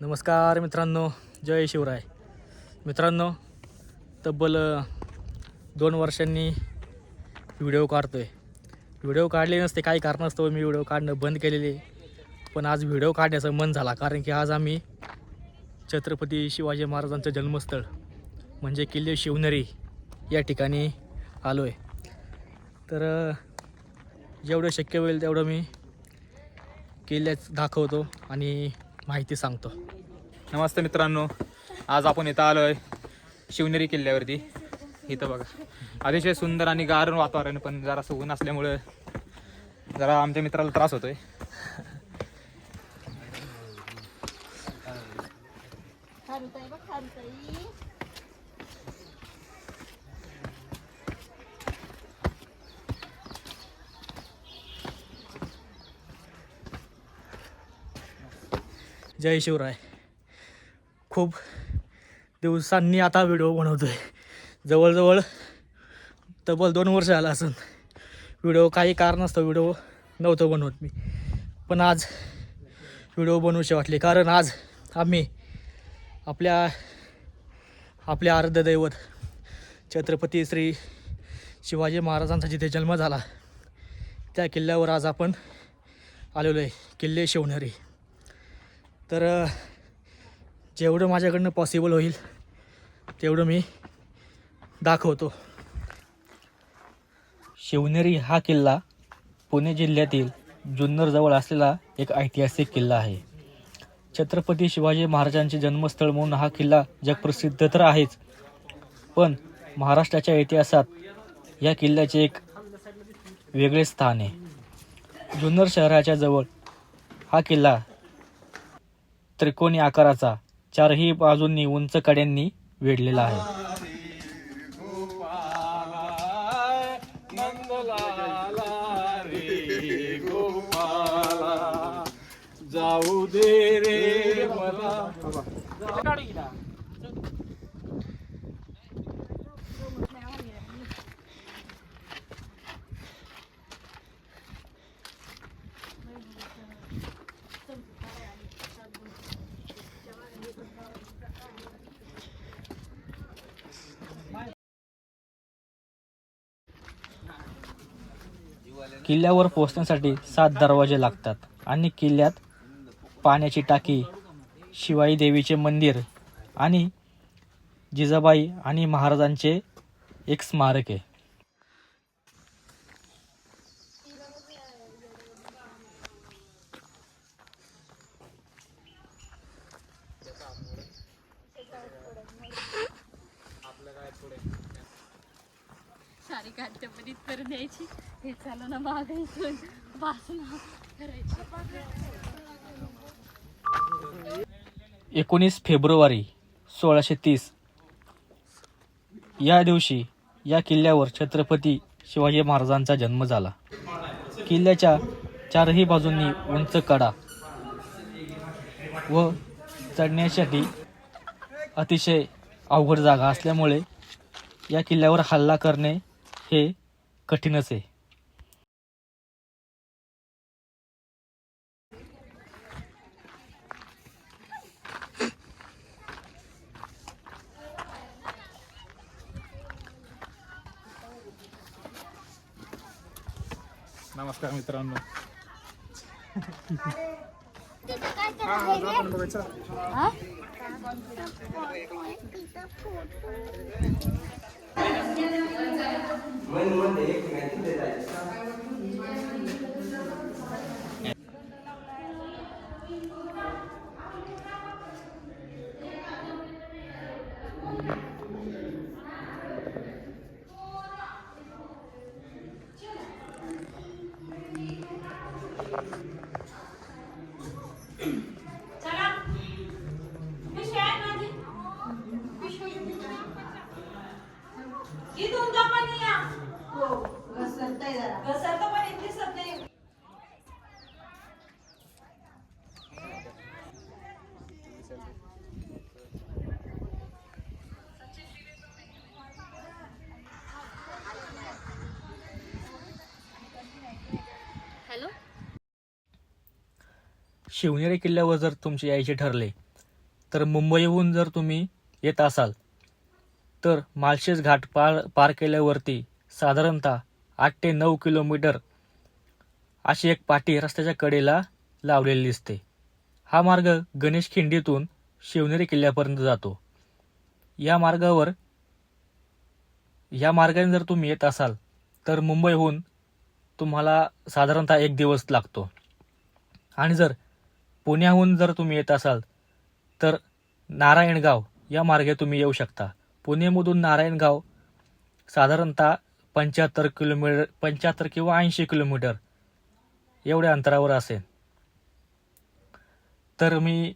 नमस्कार मित्रांनो जय शिवराय. मित्रांनो तब्बल दोन वर्षांनी व्हिडिओ काढतो आहे व्हिडिओ काढले नसते काही कारणास्तव मी व्हिडिओ काढणं बंद केलेले. पण आज व्हिडिओ काढण्याचं मन झाला कारण की आज आम्ही छत्रपती शिवाजी महाराजांचं जन्मस्थळ म्हणजे किल्ले शिवनेरी या ठिकाणी आलो आहे तर जेवढं शक्य होईल तेवढं मी किल्ल्याच दाखवतो आणि माहिती सांगतो. नमस्ते मित्रांनो आज आपण इथं आलो आहे शिवनेरी किल्ल्यावरती. इथं बघा. अतिशय सुंदर आणि गार वातावरण पण जरासं ऊन असल्यामुळं जरा आमच्या मित्राला त्रास होतोय. जय शिवराय. खूप दिवसांनी आता व्हिडिओ बनवतो आहे जवळजवळ तब्बल दोन वर्ष झालं असून व्हिडिओ काही कारण असतं व्हिडिओ नव्हतं बनवत मी. पण आज व्हिडिओ बनवूशी वाटले. कारण आज आम्ही आपल्या आपल्या आराध्यदैवत छत्रपती श्री शिवाजी महाराजांचा जिथे जन्म झाला त्या किल्ल्यावर आज आपण आलेलो आहे. किल्ले शिवनेरी. तर जेवढं माझ्याकडनं पॉसिबल होईल तेवढं मी दाखवतो. शिवनेरी हा किल्ला पुणे जिल्ह्यातील जुन्नरजवळ असलेला एक ऐतिहासिक किल्ला आहे. छत्रपती शिवाजी महाराजांचे जन्मस्थळ म्हणून हा किल्ला जगप्रसिद्ध तर आहेच पण महाराष्ट्राच्या इतिहासात या किल्ल्याचे एक वेगळे स्थान आहे. जुन्नर शहराच्या जवळ हा किल्ला त्रिकोणी आकाराचा चारही बाजूंनी उंच कड्यांनी वेढलेला आहे. जाऊ दे रे मला. किल्ल्यावर पोहोचण्यासाठी सात दरवाजे लागतात आणि किल्ल्यात पाण्याची टाकी शिवाई देवीचे मंदिर आणि जिजाबाई आणि महाराजांचे एक स्मारक आहे. सारी काढते करून द्यायची हे चालू ना मागायचं वासना करायची. एकोणीस फेब्रुवारी सोळाशे तीस. या दिवशी या किल्ल्यावर छत्रपती शिवाजी महाराजांचा जन्म झाला. किल्ल्याच्या चारही बाजूंनी उंच कडा व चढण्यासाठी अतिशय अवघड जागा असल्यामुळे या किल्ल्यावर हल्ला करणे हे कठीणच आहे. नमस्कार मित्रांनो. इथून すいません。शिवनेरी किल्ल्यावर जर तुमचे यायचे ठरले तर मुंबईहून जर तुम्ही येत असाल तर माळशेज घाट पार पार केल्यावरती साधारणतः आठ ते नऊ किलोमीटर अशी एक पाटी रस्त्याच्या कडेला लावलेली दिसते. हा मार्ग गणेश खिंडीतून शिवनेरी किल्ल्यापर्यंत जातो. या मार्गावर या मार्गाने जर तुम्ही येत असाल तर मुंबईहून तुम्हाला साधारणतः एक दिवस लागतो. आणि जर पुण्याहून जर तुम्ही येत असाल तर नारायणगाव या मार्गे तुम्ही येऊ शकता. पुणेमधून नारायणगाव साधारणतः पंच्याहत्तर किलोमीटर पंच्याहत्तर किंवा ऐंशी किलोमीटर एवढ्या अंतरावर असेल. तर मी